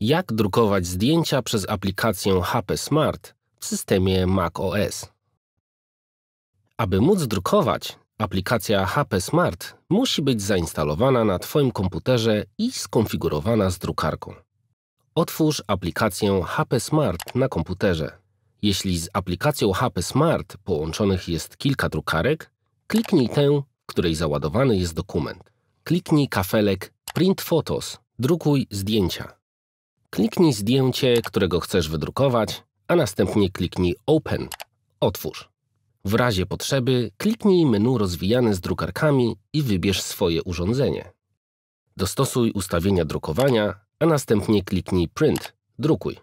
Jak drukować zdjęcia przez aplikację HP Smart w systemie macOS? Aby móc drukować, aplikacja HP Smart musi być zainstalowana na Twoim komputerze i skonfigurowana z drukarką. Otwórz aplikację HP Smart na komputerze. Jeśli z aplikacją HP Smart połączonych jest kilka drukarek, kliknij tę, w której załadowany jest dokument. Kliknij kafelek Print Photos, drukuj zdjęcia. Kliknij zdjęcie, którego chcesz wydrukować, a następnie kliknij Open, otwórz. W razie potrzeby kliknij menu rozwijane z drukarkami i wybierz swoje urządzenie. Dostosuj ustawienia drukowania, a następnie kliknij Print, drukuj.